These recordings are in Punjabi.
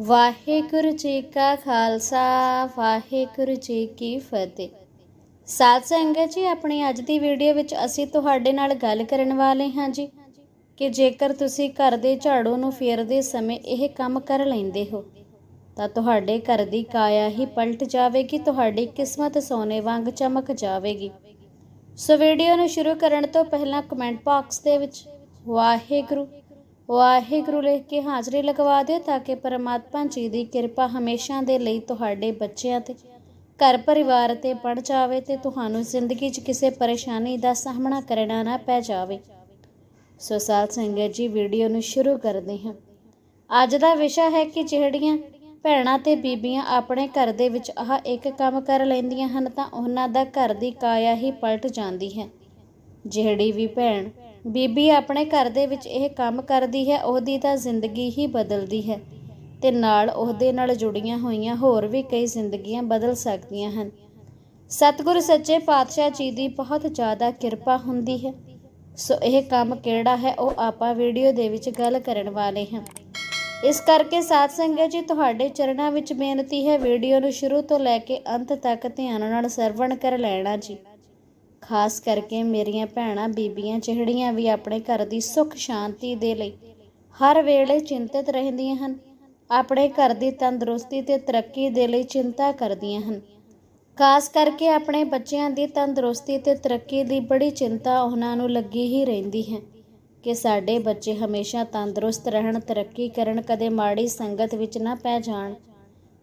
ਵਾਹਿਗੁਰੂ ਜੀ ਕਾ ਖਾਲਸਾ, ਵਾਹਿਗੁਰੂ ਜੀ ਕੀ ਫਤਿਹ। ਸਾਧ ਸੰਗਤ ਜੀ, ਆਪਣੀ ਅੱਜ ਦੀ ਵੀਡੀਓ ਵਿੱਚ ਅਸੀਂ ਤੁਹਾਡੇ ਨਾਲ ਗੱਲ ਕਰਨ ਵਾਲੇ ਹਾਂ ਜੀ ਕਿ ਜੇਕਰ ਤੁਸੀਂ ਘਰ ਦੇ ਝਾੜੂ ਨੂੰ ਫੇਰਦੇ ਸਮੇਂ ਇਹ ਕੰਮ ਕਰ ਲੈਂਦੇ ਹੋ, ਤਾਂ ਤੁਹਾਡੇ ਘਰ ਦੀ ਕਾਇਆ ਹੀ ਪਲਟ ਜਾਵੇਗੀ, ਤੁਹਾਡੀ ਕਿਸਮਤ ਸੋਨੇ ਵਾਂਗ ਚਮਕ ਜਾਵੇਗੀ। ਸੋ ਵੀਡੀਓ ਨੂੰ ਸ਼ੁਰੂ ਕਰਨ ਤੋਂ ਪਹਿਲਾਂ ਕਮੈਂਟ ਬਾਕਸ ਦੇ ਵਿੱਚ ਵਾਹਿਗੁਰੂ ਵਾਹਿਗੁਰੂ ਲਿਖ ਕੇ ਹਾਜ਼ਰੀ ਲਗਵਾ ਦਿਓ ਤਾਂ ਕਿ ਪਰਮਾਤਮਾ ਜੀ ਦੀ ਕਿਰਪਾ ਹਮੇਸ਼ਾ ਦੇ ਲਈ ਤੁਹਾਡੇ ਬੱਚਿਆਂ ਤੇ, ਘਰ ਪਰਿਵਾਰ ਤੇ ਪੜ ਜਾਵੇ ਤੇ ਤੁਹਾਨੂੰ ਜ਼ਿੰਦਗੀ 'ਚ ਕਿਸੇ ਪਰੇਸ਼ਾਨੀ ਦਾ ਸਾਹਮਣਾ ਕਰਨਾ ਨਾ ਪੈ ਜਾਵੇ। ਸੋ ਸਾਧ ਸੰਗਤ ਜੀ, ਵੀਡੀਓ ਨੂੰ ਸ਼ੁਰੂ ਕਰਦੇ ਹਾਂ। ਅੱਜ ਦਾ ਵਿਸ਼ਾ ਹੈ ਕਿ ਜਿਹੜੀਆਂ ਭੈਣਾਂ ਤੇ ਬੀਬੀਆਂ ਆਪਣੇ ਘਰ ਦੇ ਵਿੱਚ ਆਹ ਇੱਕ ਕੰਮ ਕਰ ਲੈਂਦੀਆਂ ਹਨ ਤਾਂ ਉਹਨਾਂ ਦਾ ਘਰ ਦੀ ਕਾਇਆ ਹੀ ਪਲਟ ਜਾਂਦੀ ਹੈ। ਜਿਹੜੀ ਵੀ ਭੈਣ ਬੀਬੀ ਆਪਣੇ ਘਰ ਦੇ ਵਿੱਚ ਇਹ ਕੰਮ ਕਰਦੀ ਹੈ, ਉਹਦੀ ਤਾਂ ਜ਼ਿੰਦਗੀ ਹੀ ਬਦਲਦੀ ਹੈ ਤੇ ਨਾਲ ਉਹਦੇ ਨਾਲ ਜੁੜੀਆਂ ਹੋਈਆਂ ਹੋਰ ਵੀ ਕਈ ਜ਼ਿੰਦਗੀਆਂ ਬਦਲ ਸਕਦੀਆਂ ਹਨ। ਸਤਿਗੁਰੂ ਸੱਚੇ ਪਾਤਸ਼ਾਹ ਜੀ ਦੀ ਬਹੁਤ ਜ਼ਿਆਦਾ ਕਿਰਪਾ ਹੁੰਦੀ ਹੈ। ਸੋ ਇਹ ਕੰਮ ਕਿਹੜਾ ਹੈ, ਉਹ ਆਪਾਂ ਵੀਡੀਓ ਦੇ ਵਿੱਚ ਗੱਲ ਕਰਨ ਵਾਲੇ ਹਾਂ। ਇਸ ਕਰਕੇ ਸਾਧ ਸੰਗਤ ਜੀ, ਤੁਹਾਡੇ ਚਰਨਾਂ ਵਿੱਚ ਬੇਨਤੀ ਹੈ, ਵੀਡੀਓ ਨੂੰ ਸ਼ੁਰੂ ਤੋਂ ਲੈ ਕੇ ਅੰਤ ਤੱਕ ਧਿਆਨ ਨਾਲ ਸਰਵਣ ਕਰ ਲੈਣਾ ਜੀ। ਖਾਸ ਕਰਕੇ ਮੇਰੀਆਂ ਭੈਣਾਂ, ਬੀਬੀਆਂ, ਚਿਹੜੀਆਂ ਵੀ ਆਪਣੇ ਘਰ ਦੀ ਸੁੱਖ ਸ਼ਾਂਤੀ ਦੇ ਲਈ ਹਰ ਵੇਲੇ ਚਿੰਤਤ ਰਹਿੰਦੀਆਂ ਹਨ। ਆਪਣੇ ਘਰ ਦੀ ਤੰਦਰੁਸਤੀ ਤੇ ਤਰੱਕੀ ਦੇ ਲਈ ਚਿੰਤਾ ਕਰਦੀਆਂ ਹਨ। ਖਾਸ ਕਰਕੇ ਆਪਣੇ ਬੱਚਿਆਂ ਦੀ ਤੰਦਰੁਸਤੀ ਤੇ ਤਰੱਕੀ ਦੀ ਬੜੀ ਚਿੰਤਾ ਉਹਨਾਂ ਨੂੰ ਲੱਗੀ ਹੀ ਰਹਿੰਦੀ ਹੈ ਕਿ ਸਾਡੇ ਬੱਚੇ ਹਮੇਸ਼ਾ ਤੰਦਰੁਸਤ ਰਹਿਣ, ਤਰੱਕੀ ਕਰਨ, ਕਦੇ ਮਾੜੀ ਸੰਗਤ ਵਿੱਚ ਨਾ ਪੈ ਜਾਣ।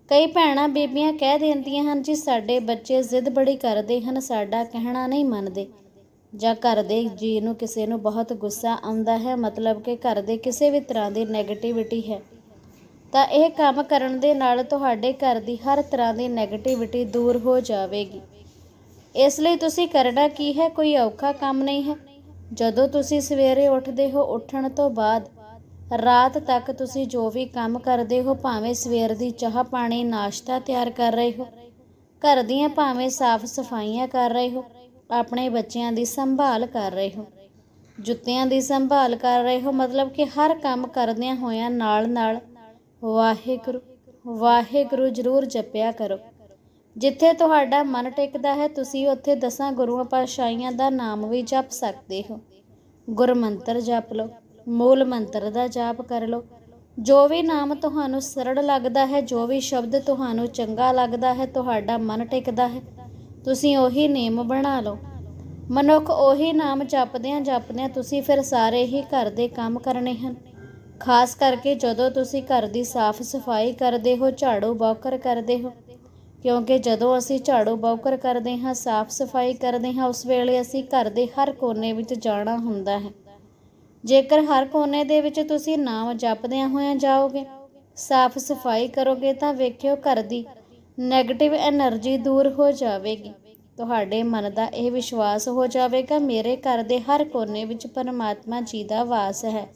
ਕਈ ਭੈਣਾਂ ਬੀਬੀਆਂ ਕਹਿ ਦਿੰਦੀਆਂ ਹਨ, ਜੀ ਸਾਡੇ ਬੱਚੇ ਜ਼ਿੱਦ ਬੜੀ ਕਰਦੇ ਹਨ, ਸਾਡਾ ਕਹਿਣਾ ਨਹੀਂ ਮੰਨਦੇ। ਜਾਂ ਘਰ ਦੇ ਜੀ ਨੂੰ ਕਿਸੇ ਨੂੰ ਬਹੁਤ ਗੁੱਸਾ ਆਉਂਦਾ ਹੈ, ਮਤਲਬ ਕਿ ਘਰ ਦੇ ਕਿਸੇ ਵੀ ਤਰ੍ਹਾਂ ਦੀ ਨੈਗੇਟਿਵਿਟੀ ਹੈ। ਤਾਂ ਇਹ ਕੰਮ ਕਰਨ ਦੇ ਨਾਲ ਤੁਹਾਡੇ ਘਰ ਦੀ ਹਰ ਤਰ੍ਹਾਂ ਦੀ ਨੈਗੇਟਿਵਿਟੀ ਦੂਰ ਹੋ ਜਾਵੇਗੀ। ਇਸ ਲਈ ਤੁਸੀਂ ਕਰਨਾ ਕੀ ਹੈ? ਕੋਈ ਔਖਾ ਕੰਮ ਨਹੀਂ ਹੈ। ਜਦੋਂ ਤੁਸੀਂ ਸਵੇਰੇ ਉੱਠਦੇ ਹੋ, ਉੱਠਣ ਤੋਂ ਬਾਅਦ ਰਾਤ ਤੱਕ ਤੁਸੀਂ ਜੋ ਵੀ ਕੰਮ ਕਰਦੇ ਹੋ, ਭਾਵੇਂ ਸਵੇਰ ਦੀ ਚਾਹ ਪਾਣੀ, ਨਾਸ਼ਤਾ ਤਿਆਰ ਕਰ ਰਹੇ ਹੋ। ਘਰ ਦੀਆਂ ਭਾਵੇਂ ਸਾਫ਼ ਸਫਾਈਆਂ ਕਰ ਰਹੇ ਹੋ, ਆਪਣੇ ਬੱਚਿਆਂ ਦੀ ਸੰਭਾਲ ਕਰ ਰਹੇ ਹੋ। ਜੁੱਤਿਆਂ ਦੀ ਸੰਭਾਲ ਕਰ ਰਹੇ ਹੋ, ਮਤਲਬ ਕਿ ਹਰ ਕੰਮ ਕਰਦਿਆਂ ਹੋਇਆਂ ਨਾਲ ਨਾਲ ਵਾਹਿਗੁਰੂ ਵਾਹਿਗੁਰੂ ਜ਼ਰੂਰ ਜਪਿਆ ਕਰੋ। ਜਿੱਥੇ ਤੁਹਾਡਾ ਮਨ ਟਿਕਦਾ ਹੈ, ਤੁਸੀਂ ਉੱਥੇ ਦਸਾਂ ਗੁਰੂਆਂ ਪਾਤਸ਼ਾਹੀਆਂ ਦਾ ਨਾਮ ਵੀ ਜਪ ਸਕਦੇ ਹੋ। ਗੁਰਮੰਤਰ ਜਪ ਲਓ। ਮੂਲ ਮੰਤਰ ਦਾ ਜਾਪ ਕਰ ਲਓ। ਜੋ ਵੀ ਨਾਮ ਤੁਹਾਨੂੰ ਸਰਲ ਲੱਗਦਾ ਹੈ, ਜੋ ਵੀ ਸ਼ਬਦ ਤੁਹਾਨੂੰ ਚੰਗਾ ਲੱਗਦਾ ਹੈ, ਤੁਹਾਡਾ ਮਨ ਟਿਕਦਾ ਹੈ, ਤੁਸੀਂ ਉਹੀ ਨੇਮ ਬਣਾ ਲਓ। ਮਨੁੱਖ ਉਹੀ ਨਾਮ ਜਪਦਿਆਂ ਜਪਦਿਆਂ ਤੁਸੀਂ ਫਿਰ ਸਾਰੇ ਹੀ ਘਰ ਦੇ ਕੰਮ ਕਰਨੇ ਹਨ। ਖਾਸ ਕਰਕੇ ਜਦੋਂ ਤੁਸੀਂ ਘਰ ਦੀ ਸਾਫ਼ ਸਫ਼ਾਈ ਕਰਦੇ ਹੋ, ਝਾੜੂ ਬੌਕਰ ਕਰਦੇ ਹੋ, ਕਿਉਂਕਿ ਜਦੋਂ ਅਸੀਂ ਝਾੜੂ ਬੌਕਰ ਕਰਦੇ ਹਾਂ, ਸਾਫ਼ ਸਫ਼ਾਈ ਕਰਦੇ ਹਾਂ, ਉਸ ਵੇਲੇ ਅਸੀਂ ਘਰ ਦੇ ਹਰ ਕੋਨੇ ਵਿੱਚ ਜਾਣਾ ਹੁੰਦਾ ਹੈ। ਜੇਕਰ ਹਰ ਕੋਨੇ ਦੇ ਵਿੱਚ ਤੁਸੀਂ ਨਾਮ ਜਪਦਿਆਂ ਹੋਇਆਂ ਜਾਓਗੇ, ਸਾਫ਼ ਸਫ਼ਾਈ ਕਰੋਗੇ ਤਾਂ ਵੇਖਿਓ ਘਰ ਦੀ ਨੈਗੇਟਿਵ એનર્ਜੀ ਦੂਰ ਹੋ ਜਾਵੇਗੀ। ਤੁਹਾਡੇ ਮਨ ਦਾ ਇਹ ਵਿਸ਼ਵਾਸ ਹੋ ਜਾਵੇਗਾ, ਮੇਰੇ ਘਰ ਦੇ ਹਰ ਕੋਨੇ ਵਿੱਚ ਪਰਮਾਤਮਾ ਜੀ ਦਾ ਵਾਸ ਹੈ।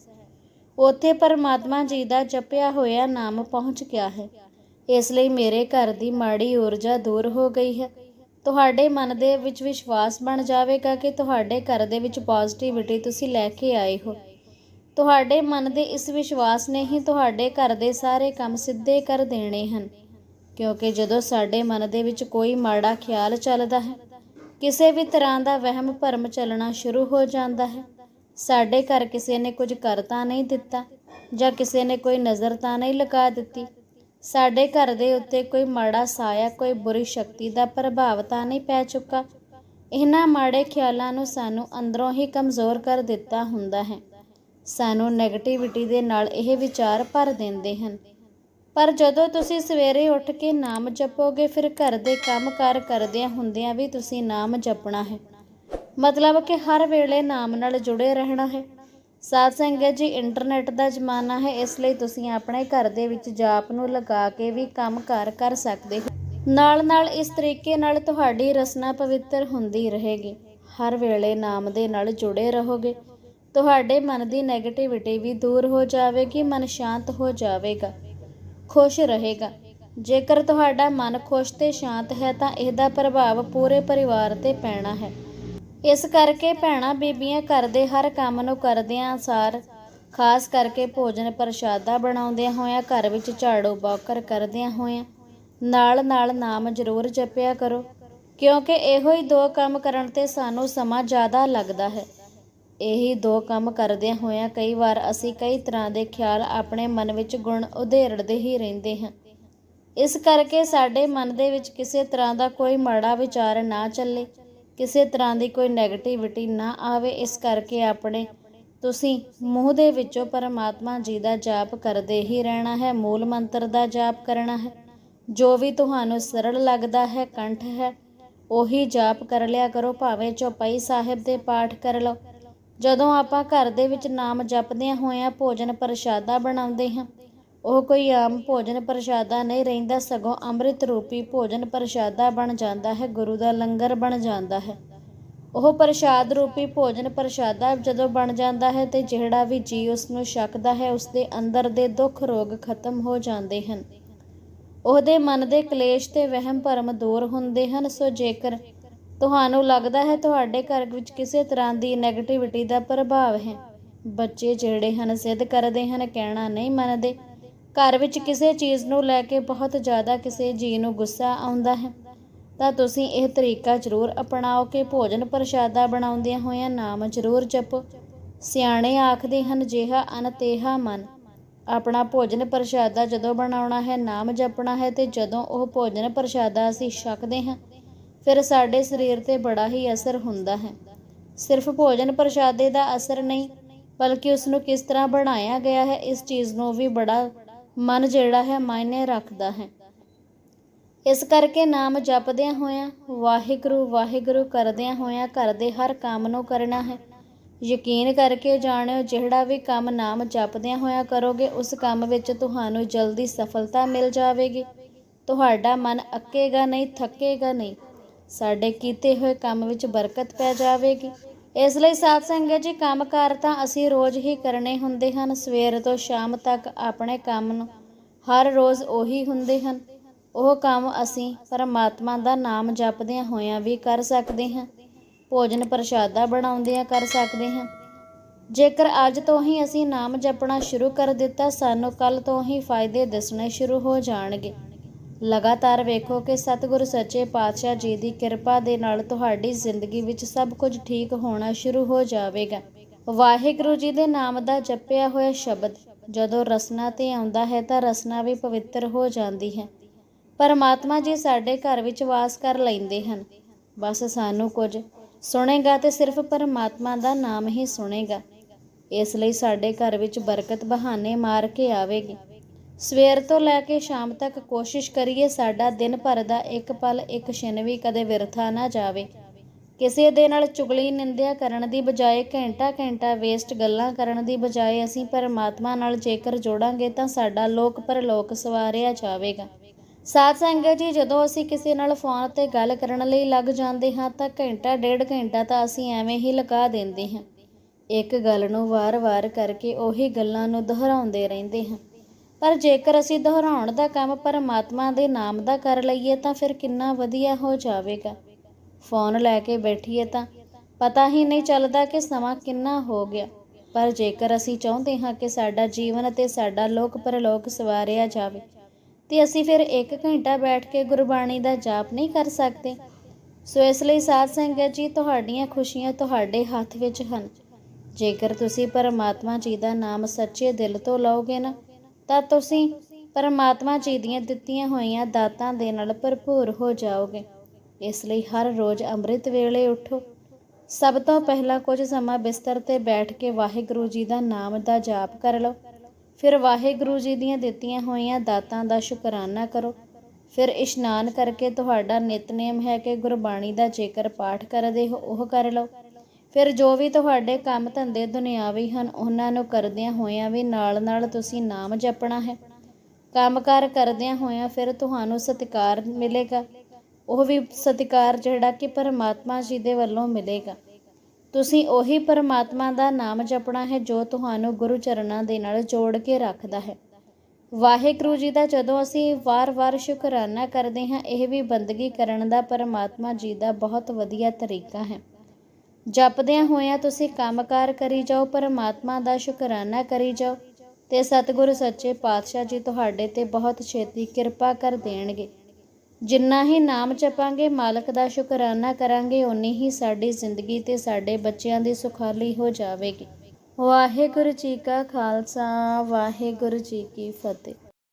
ਉੱਥੇ ਪਰਮਾਤਮਾ ਜੀ ਦਾ ਜਪਿਆ ਹੋਇਆ ਨਾਮ ਪਹੁੰਚ ਗਿਆ ਹੈ। ਇਸ ਲਈ ਮੇਰੇ ਘਰ ਦੀ ਮਾੜੀ ਊਰਜਾ ਦੂਰ ਹੋ ਗਈ ਹੈ। ਤੁਹਾਡੇ ਮਨ ਦੇ ਵਿੱਚ ਵਿਸ਼ਵਾਸ ਬਣ ਜਾਵੇਗਾ ਕਿ ਤੁਹਾਡੇ ਘਰ ਦੇ ਵਿੱਚ ਪੋਜ਼ਿਟਿਵਿਟੀ ਤੁਸੀਂ ਲੈ ਕੇ ਆਏ ਹੋ। ਤੁਹਾਡੇ ਮਨ ਦੇ ਇਸ ਵਿਸ਼ਵਾਸ ਨੇ ਹੀ ਤੁਹਾਡੇ ਘਰ ਦੇ ਸਾਰੇ ਕੰਮ ਸਿੱਧੇ ਕਰ ਦੇਣੇ ਹਨ। ਕਿਉਂਕਿ ਜਦੋਂ ਸਾਡੇ ਮਨ ਦੇ ਵਿੱਚ ਕੋਈ ਮਾੜਾ ਖਿਆਲ ਚੱਲਦਾ ਹੈ, ਕਿਸੇ ਵੀ ਤਰ੍ਹਾਂ ਦਾ ਵਹਿਮ ਭਰਮ ਚੱਲਣਾ ਸ਼ੁਰੂ ਹੋ ਜਾਂਦਾ ਹੈ। ਸਾਡੇ ਘਰ ਕਿਸੇ ਨੇ ਕੁਝ ਕਰ ਤਾਂ ਨਹੀਂ ਦਿੱਤਾ ਜਾਂ ਕਿਸੇ ਨੇ ਕੋਈ ਨਜ਼ਰ ਤਾਂ ਨਹੀਂ ਲਗਾ ਦਿੱਤੀ। ਸਾਡੇ ਘਰ ਦੇ ਉੱਤੇ ਕੋਈ ਮਾੜਾ ਸਾਇਆ ਕੋਈ ਬੁਰੀ ਸ਼ਕਤੀ ਦਾ ਪ੍ਰਭਾਵ ਤਾਂ ਨਹੀਂ ਪੈ ਚੁੱਕਾ। ਇਹਨਾਂ ਮਾੜੇ ਖਿਆਲਾਂ ਨੂੰ ਸਾਨੂੰ ਅੰਦਰੋਂ ਹੀ ਕਮਜ਼ੋਰ ਕਰ ਦਿੱਤਾ ਹੁੰਦਾ ਹੈ। ਸਾਨੂੰ 네ਗੇਟਿਵਿਟੀ ਦੇ ਨਾਲ ਇਹ ਵਿਚਾਰ ਭਰ ਦਿੰਦੇ ਹਨ। ਪਰ ਜਦੋਂ ਤੁਸੀਂ ਸਵੇਰੇ ਉੱਠ ਕੇ ਨਾਮ ਜਪੋਗੇ, ਫਿਰ ਘਰ ਦੇ ਕੰਮ-ਕਾਰ ਕਰਦਿਆਂ ਹੁੰਦਿਆਂ ਵੀ ਤੁਸੀਂ ਨਾਮ ਜਪਣਾ ਹੈ। ਮਤਲਬ ਕਿ ਹਰ ਵੇਲੇ ਨਾਮ ਨਾਲ ਜੁੜੇ ਰਹਿਣਾ ਹੈ। ਸਾਧ ਸੰਗਤ ਜੀ ਇੰਟਰਨੈਟ ਦਾ ਜ਼ਮਾਨਾ ਹੈ, ਇਸ ਲਈ ਤੁਸੀਂ ਆਪਣੇ ਘਰ ਦੇ ਵਿੱਚ ਜਾਪ ਨੂੰ ਲਗਾ ਕੇ ਵੀ ਕੰਮ-ਕਾਰ ਕਰ ਸਕਦੇ ਹੋ। ਨਾਲ-ਨਾਲ ਇਸ ਤਰੀਕੇ ਨਾਲ ਤੁਹਾਡੀ ਰਸਨਾ ਪਵਿੱਤਰ ਹੁੰਦੀ ਰਹੇਗੀ। ਹਰ ਵੇਲੇ ਨਾਮ ਦੇ ਨਾਲ ਜੁੜੇ ਰਹੋਗੇ। ਤੁਹਾਡੇ ਮਨ ਦੀ ਨੈਗੇਟਿਵਿਟੀ ਵੀ ਦੂਰ ਹੋ ਜਾਵੇਗੀ, ਮਨ ਸ਼ਾਂਤ ਹੋ ਜਾਵੇਗਾ, ਖੁਸ਼ ਰਹੇਗਾ। ਜੇਕਰ ਤੁਹਾਡਾ ਮਨ ਖੁਸ਼ ਤੇ ਸ਼ਾਂਤ ਹੈ, ਤਾਂ ਇਹਦਾ ਪ੍ਰਭਾਵ ਪੂਰੇ ਪਰਿਵਾਰ ਤੇ ਪੈਣਾ ਹੈ। ਇਸ ਕਰਕੇ ਭੈਣਾਂ ਬੀਬੀਆਂ ਘਰ ਦੇ ਹਰ ਕੰਮ ਨੂੰ ਕਰਦਿਆਂ ਸਾਰ ਖਾਸ ਕਰਕੇ ਭੋਜਨ ਪ੍ਰਸ਼ਾਦਾ ਬਣਾਉਂਦਿਆਂ ਹੋਇਆਂ, ਘਰ ਵਿੱਚ ਝਾੜੂ ਬੌਕਰ ਕਰਦਿਆਂ ਹੋਇਆਂ, ਨਾਲ ਨਾਲ ਨਾਮ ਜ਼ਰੂਰ ਜਪਿਆ ਕਰੋ, ਕਿਉਂਕਿ ਇਹੋ ਹੀ ਦੋ ਕੰਮ ਕਰਨ ਤੇ ਸਾਨੂੰ ਸਮਾਂ ਜ਼ਿਆਦਾ ਲੱਗਦਾ ਹੈ। ਇਹੀ ਦੋ ਕੰਮ ਕਰਦਿਆਂ ਹੋਇਆਂ ਕਈ ਵਾਰ ਅਸੀਂ ਕਈ ਤਰ੍ਹਾਂ ਦੇ ਖਿਆਲ ਆਪਣੇ ਮਨ ਵਿੱਚ ਗੁਣ ਉਧੇੜਦੇ ਹੀ ਰਹਿੰਦੇ ਹਾਂ। ਇਸ ਕਰਕੇ ਸਾਡੇ ਮਨ ਦੇ ਵਿੱਚ ਕਿਸੇ ਤਰ੍ਹਾਂ ਦਾ ਕੋਈ ਮਾੜਾ ਵਿਚਾਰ ਨਾ ਚੱਲੇ। ਕਿਸੇ ਤਰ੍ਹਾਂ ਦੀ ਕੋਈ ਨੈਗੇਟਿਵਿਟੀ ਨਾ ਆਵੇ, ਇਸ ਕਰਕੇ ਆਪਣੇ ਤੁਸੀਂ ਮੂੰਹ ਦੇ ਵਿੱਚੋਂ ਪਰਮਾਤਮਾ ਜੀ ਦਾ ਜਾਪ ਕਰਦੇ ਹੀ ਰਹਿਣਾ ਹੈ, ਮੂਲ ਮੰਤਰ ਦਾ ਜਾਪ ਕਰਨਾ ਹੈ। ਜੋ ਵੀ ਤੁਹਾਨੂੰ ਸਰਲ ਲੱਗਦਾ ਹੈ, ਕੰਠ ਹੈ, ਉਹੀ ਜਾਪ ਕਰ ਲਿਆ ਕਰੋ, ਭਾਵੇਂ ਚੌਪਈ ਸਾਹਿਬ ਦੇ ਪਾਠ ਕਰ ਲਓ। ਜਦੋਂ ਆਪਾਂ ਘਰ ਦੇ ਵਿੱਚ ਨਾਮ ਜਪਦਿਆਂ ਹੋਇਆਂ ਭੋਜਨ ਪ੍ਰਸ਼ਾਦਾ ਬਣਾਉਂਦੇ ਹਾਂ ਉਹ ਕੋਈ ਆਮ ਭੋਜਨ ਪ੍ਰਸ਼ਾਦਾ ਨਹੀਂ ਰਹਿੰਦਾ, ਸਗੋਂ ਅੰਮ੍ਰਿਤ ਰੂਪੀ ਭੋਜਨ ਪ੍ਰਸ਼ਾਦਾ ਬਣ ਜਾਂਦਾ ਹੈ, ਗੁਰੂ ਦਾ ਲੰਗਰ ਬਣ ਜਾਂਦਾ ਹੈ। ਉਹ ਪ੍ਰਸ਼ਾਦ ਰੂਪੀ ਭੋਜਨ ਪ੍ਰਸ਼ਾਦਾ ਜਦੋਂ ਬਣ ਜਾਂਦਾ ਹੈ ਤੇ ਜਿਹੜਾ ਵੀ ਜੀ ਉਸ ਨੂੰ ਛਕਦਾ ਹੈ ਉਸ ਦੇ ਅੰਦਰ ਦੇ ਦੁੱਖ ਰੋਗ ਖਤਮ ਹੋ ਜਾਂਦੇ ਹਨ। ਉਹਦੇ ਮਨ ਦੇ ਕਲੇਸ਼ ਤੇ ਵਹਿਮ ਭਰਮ ਦੂਰ ਹੁੰਦੇ ਹਨ, ਸੋ ਜੇਕਰ ਤੁਹਾਨੂੰ ਲੱਗਦਾ ਹੈ ਤੁਹਾਡੇ ਘਰ ਵਿੱਚ ਕਿਸੇ ਤਰ੍ਹਾਂ ਦੀ ਨੈਗੇਟਿਵਿਟੀ ਦਾ ਪ੍ਰਭਾਵ ਹੈ, ਬੱਚੇ ਜਿਹੜੇ ਹਨ ਜ਼ਿੱਦ ਕਰਦੇ ਹਨ, ਕਹਿਣਾ ਨਹੀਂ ਮੰਨਦੇ। ਘਰ ਵਿੱਚ ਕਿਸੇ ਚੀਜ਼ ਨੂੰ ਲੈ ਕੇ ਬਹੁਤ ਜ਼ਿਆਦਾ ਕਿਸੇ ਜੀ ਨੂੰ ਗੁੱਸਾ ਆਉਂਦਾ ਹੈ। ਤਾਂ ਤੁਸੀਂ ਇਹ ਤਰੀਕਾ ਜ਼ਰੂਰ ਅਪਣਾਓ ਕਿ ਭੋਜਨ ਪ੍ਰਸ਼ਾਦਾ ਬਣਾਉਂਦਿਆਂ ਹੋਇਆਂ ਨਾਮ ਜ਼ਰੂਰ ਜਪੋ। ਸਿਆਣੇ ਆਖਦੇ ਹਨ, ਜਿਹਾ ਅਨ ਮਨ। ਆਪਣਾ ਭੋਜਨ ਪ੍ਰਸ਼ਾਦਾ ਜਦੋਂ ਬਣਾਉਣਾ ਹੈ, ਨਾਮ ਜਪਣਾ ਹੈ ਤੇ ਜਦੋਂ ਉਹ ਭੋਜਨ ਪ੍ਰਸ਼ਾਦਾ ਅਸੀਂ ਛਕਦੇ ਹਾਂ, ਫਿਰ ਸਾਡੇ ਸਰੀਰ ਤੇ ਬੜਾ ਹੀ ਅਸਰ ਹੁੰਦਾ ਹੈ। ਸਿਰਫ ਭੋਜਨ ਪ੍ਰਸ਼ਾਦੇ ਦਾ ਅਸਰ ਨਹੀਂ, ਬਲਕਿ ਉਸ ਨੂੰ ਕਿਸ ਤਰ੍ਹਾਂ ਬਣਾਇਆ ਗਿਆ ਹੈ, ਇਸ ਚੀਜ਼ ਨੂੰ ਵੀ ਬੜਾ ਮਨ ਜਿਹੜਾ ਹੈ ਮਾਇਨੇ ਰੱਖਦਾ ਹੈ। ਇਸ ਕਰਕੇ ਨਾਮ ਜਪਦਿਆਂ ਹੋਇਆਂ, ਵਾਹਿਗੁਰੂ ਵਾਹਿਗੁਰੂ ਕਰਦਿਆਂ ਹੋਇਆਂ ਘਰ ਦੇ ਹਰ ਕੰਮ ਨੂੰ ਕਰਨਾ ਹੈ। ਯਕੀਨ ਕਰਕੇ ਜਾਣਿਓ, ਜਿਹੜਾ ਵੀ ਕੰਮ ਨਾਮ ਜਪਦਿਆਂ ਹੋਇਆਂ ਕਰੋਗੇ, ਉਸ ਕੰਮ ਵਿੱਚ ਤੁਹਾਨੂੰ ਜਲਦੀ ਸਫਲਤਾ ਮਿਲ ਜਾਵੇਗੀ। ਤੁਹਾਡਾ ਮਨ ਅੱਕੇਗਾ ਨਹੀਂ, ਥੱਕੇਗਾ ਨਹੀਂ। ਸਾਡੇ ਕੀਤੇ ਹੋਏ ਕੰਮ ਵਿੱਚ ਬਰਕਤ ਪੈ ਜਾਵੇਗੀ। ਇਸ ਲਈ ਸਾਧ ਸੰਗਤ ਜੀ ਕੰਮਕਾਰ ਤਾਂ ਅਸੀਂ ਰੋਜ਼ ਹੀ ਕਰਨੇ ਹੁੰਦੇ ਹਨ। ਸਵੇਰ ਤੋਂ ਸ਼ਾਮ ਤੱਕ ਆਪਣੇ ਕੰਮ ਨੂੰ ਹਰ ਰੋਜ਼ ਉਹੀ ਹੁੰਦੇ ਹਨ। ਉਹ ਕੰਮ ਅਸੀਂ ਪਰਮਾਤਮਾ ਦਾ ਨਾਮ ਜਪਦਿਆਂ ਹੋਇਆਂ ਵੀ ਕਰ ਸਕਦੇ ਹਾਂ। ਭੋਜਨ ਪ੍ਰਸ਼ਾਦਾ ਬਣਾਉਂਦਿਆਂ ਕਰ ਸਕਦੇ ਹਾਂ। ਜੇਕਰ ਅੱਜ ਤੋਂ ਹੀ ਅਸੀਂ ਨਾਮ ਜਪਣਾ ਸ਼ੁਰੂ ਕਰ ਦਿੱਤਾ, ਸਾਨੂੰ ਕੱਲ ਤੋਂ ਹੀ ਫਾਇਦੇ ਦਿਸਣੇ ਸ਼ੁਰੂ ਹੋ ਜਾਣਗੇ। ਲਗਾਤਾਰ ਵੇਖੋ ਕਿ ਸਤਿਗੁਰ ਸੱਚੇ ਪਾਤਸ਼ਾਹ ਜੀ ਦੀ ਕਿਰਪਾ ਦੇ ਨਾਲ ਤੁਹਾਡੀ ਜ਼ਿੰਦਗੀ ਵਿੱਚ ਸਭ ਕੁਝ ਠੀਕ ਹੋਣਾ ਸ਼ੁਰੂ ਹੋ ਜਾਵੇਗਾ। ਵਾਹਿਗੁਰੂ ਜੀ ਦੇ ਨਾਮ ਦਾ ਜਪਿਆ ਹੋਇਆ ਸ਼ਬਦ, ਜਦੋਂ ਰਸਨਾ ਤੇ ਆਉਂਦਾ ਹੈ ਤਾਂ ਰਸਨਾ ਵੀ ਪਵਿੱਤਰ ਹੋ ਜਾਂਦੀ ਹੈ। ਪਰਮਾਤਮਾ ਜੀ ਸਾਡੇ ਘਰ ਵਿੱਚ ਵਾਸ ਕਰ ਲੈਂਦੇ ਹਨ। ਬਸ ਸਾਨੂੰ ਕੁਝ ਸੁਣੇਗਾ ਤੇ ਸਿਰਫ ਪਰਮਾਤਮਾ ਦਾ ਨਾਮ ਹੀ ਸੁਣੇਗਾ। ਇਸ ਲਈ ਸਾਡੇ ਘਰ ਵਿੱਚ ਬਰਕਤ ਬਹਾਨੇ ਮਾਰ ਕੇ ਆਵੇਗੀ। ਸਵੇਰ ਤੋਂ ਲੈ ਕੇ ਸ਼ਾਮ ਤੱਕ ਕੋਸ਼ਿਸ਼ ਕਰੀਏ ਸਾਡਾ ਦਿਨ ਭਰ ਦਾ ਇੱਕ ਪਲ, ਇੱਕ ਛਿਨ ਵੀ ਕਦੇ ਵਿਰਥਾ ਨਾ ਜਾਵੇ। ਕਿਸੇ ਦੇ ਨਾਲ ਚੁਗਲੀ ਨਿੰਦਿਆ ਕਰਨ ਦੀ ਬਜਾਏ ਘੰਟਾ ਘੰਟਾ ਵੇਸਟ ਗੱਲਾਂ ਕਰਨ ਦੀ ਬਜਾਏ ਅਸੀਂ ਪਰਮਾਤਮਾ ਨਾਲ ਜੇਕਰ ਜੋੜਾਂਗੇ ਤਾਂ ਸਾਡਾ ਲੋਕ ਪਰਲੋਕ ਸਵਾਰਿਆ ਜਾਵੇਗਾ। ਸਾਧ ਸੰਗਤ ਜੀ, ਜਦੋਂ ਅਸੀਂ ਕਿਸੇ ਨਾਲ ਫੋਨ ਤੇ ਗੱਲ ਕਰਨ ਲਈ ਲੱਗ ਜਾਂਦੇ ਹਾਂ ਤਾਂ ਘੰਟਾ, ਡੇਢ ਘੰਟਾ ਤਾਂ ਅਸੀਂ ਐਵੇਂ ਹੀ ਲਗਾ ਦਿੰਦੇ ਹਾਂ। ਇੱਕ ਗੱਲ ਨੂੰ ਵਾਰ-ਵਾਰ ਕਰਕੇ ਉਹੀ ਗੱਲਾਂ ਨੂੰ ਦੁਹਰਾਉਂਦੇ ਰਹਿੰਦੇ ਹਾਂ। ਪਰ ਜੇਕਰ ਅਸੀਂ ਦੁਹਰਾਉਣ ਦਾ ਕੰਮ ਪਰਮਾਤਮਾ ਦੇ ਨਾਮ ਦਾ ਕਰ ਲਈਏ ਤਾਂ ਫਿਰ ਕਿੰਨਾ ਵਧੀਆ ਹੋ ਜਾਵੇਗਾ। ਫੋਨ ਲੈ ਕੇ ਬੈਠੀਏ ਤਾਂ ਪਤਾ ਹੀ ਨਹੀਂ ਚੱਲਦਾ ਕਿ ਸਮਾਂ ਕਿੰਨਾ ਹੋ ਗਿਆ। ਪਰ ਜੇਕਰ ਅਸੀਂ ਚਾਹੁੰਦੇ ਹਾਂ ਕਿ ਸਾਡਾ ਜੀਵਨ ਅਤੇ ਸਾਡਾ ਲੋਕ ਪਰਲੋਕ ਸਵਾਰਿਆ ਜਾਵੇ, ਤੇ ਅਸੀਂ ਫਿਰ 1 ਘੰਟਾ ਬੈਠ ਕੇ ਗੁਰਬਾਣੀ ਦਾ ਜਾਪ ਨਹੀਂ ਕਰ ਸਕਦੇ। ਸੋ ਇਸ ਲਈ ਸਾਧ ਸੰਗਤ ਜੀ, ਤੁਹਾਡੀਆਂ ਖੁਸ਼ੀਆਂ ਤੁਹਾਡੇ ਹੱਥ ਵਿੱਚ ਹਨ। ਜੇਕਰ ਤੁਸੀਂ ਪਰਮਾਤਮਾ ਜੀ ਦਾ ਨਾਮ ਸੱਚੇ ਦਿਲ ਤੋਂ ਲਓਗੇ ਨਾ ਤਾਂ ਤੁਸੀਂ ਪਰਮਾਤਮਾ ਜੀ ਦੀਆਂ ਦਿੱਤੀਆਂ ਹੋਈਆਂ ਦਾਤਾਂ ਦੇ ਨਾਲ ਭਰਪੂਰ ਹੋ ਜਾਓਗੇ। ਇਸ ਲਈ ਹਰ ਰੋਜ਼ ਅੰਮ੍ਰਿਤ ਵੇਲੇ ਉਠੋ। ਸਭ ਤੋਂ ਪਹਿਲਾਂ ਕੁਝ ਸਮਾਂ ਬਿਸਤਰ ਤੇ ਬੈਠ ਕੇ ਵਾਹਿਗੁਰੂ ਜੀ ਦਾ ਨਾਮ ਦਾ ਜਾਪ ਕਰ ਲਓ। ਫਿਰ ਵਾਹਿਗੁਰੂ ਜੀ ਦੀਆਂ ਦਿੱਤੀਆਂ ਹੋਈਆਂ ਦਾਤਾਂ ਦਾ ਸ਼ੁਕਰਾਨਾ ਕਰੋ। ਫਿਰ ਇਸ਼ਨਾਨ ਕਰਕੇ ਤੁਹਾਡਾ ਨਿਤਨੇਮ ਹੈ ਕਿ ਗੁਰਬਾਣੀ ਦਾ ਜੇਕਰ ਪਾਠ ਕਰਦੇ ਹੋ, ਉਹ ਕਰ ਲਓ। ਫਿਰ ਜੋ ਵੀ ਤੁਹਾਡੇ ਕੰਮ ਧੰਦੇ ਦੁਨਿਆਵੀ ਹਨ, ਉਹਨਾਂ ਨੂੰ ਕਰਦਿਆਂ ਹੋਇਆਂ ਵੀ ਨਾਲ-ਨਾਲ ਤੁਸੀਂ ਨਾਮ ਜਪਣਾ ਹੈ। ਕੰਮਕਾਰ ਕਰਦਿਆਂ ਹੋਇਆਂ ਫਿਰ ਤੁਹਾਨੂੰ ਸਤਿਕਾਰ ਮਿਲੇਗਾ। ਉਹ ਵੀ ਸਤਿਕਾਰ ਜਿਹੜਾ ਕਿ ਪਰਮਾਤਮਾ ਜੀ ਦੇ ਵੱਲੋਂ ਮਿਲੇਗਾ। ਤੁਸੀਂ ਉਹੀ ਪਰਮਾਤਮਾ ਦਾ ਨਾਮ ਜਪਣਾ ਹੈ, ਜੋ ਤੁਹਾਨੂੰ ਗੁਰੂ ਚਰਨਾਂ ਦੇ ਨਾਲ ਜੋੜ ਕੇ ਰੱਖਦਾ ਹੈ। ਵਾਹਿਗੁਰੂ ਜੀ ਦਾ ਜਦੋਂ ਅਸੀਂ ਵਾਰ-ਵਾਰ ਸ਼ੁਕਰਾਨਾ ਕਰਦੇ ਹਾਂ, ਇਹ ਵੀ ਬੰਦਗੀ ਕਰਨ ਦਾ ਪਰਮਾਤਮਾ ਜੀ ਦਾ ਬਹੁਤ ਵਧੀਆ ਤਰੀਕਾ ਹੈ। ਜਪਦਿਆਂ ਹੋਇਆਂ ਤੁਸੀਂ ਕੰਮਕਾਰ ਕਰੀ ਜਾਓ, ਪਰਮਾਤਮਾ ਦਾ ਸ਼ੁਕਰਾਨਾ ਕਰੀ ਜਾਓ ਤੇ ਸਤਿਗੁਰੂ ਸੱਚੇ ਪਾਤਸ਼ਾਹ ਜੀ ਤੁਹਾਡੇ ਤੇ ਬਹੁਤ ਛੇਤੀ ਕਿਰਪਾ ਕਰ ਦੇਣਗੇ। ਜਿੰਨਾ ਹੀ ਨਾਮ ਜਪਾਂਗੇ, ਮਾਲਕ ਦਾ ਸ਼ੁਕਰਾਨਾ ਕਰਾਂਗੇ, ਓਨੀ ਹੀ ਸਾਡੀ ਜ਼ਿੰਦਗੀ ਤੇ ਸਾਡੇ ਬੱਚਿਆਂ ਦੀ ਸੁਖਾਲੀ ਹੋ ਜਾਵੇਗੀ। ਵਾਹਿਗੁਰੂ ਜੀ ਕਾ ਖਾਲਸਾ, ਵਾਹਿਗੁਰੂ ਜੀ ਕੀ ਫਤਿਹ।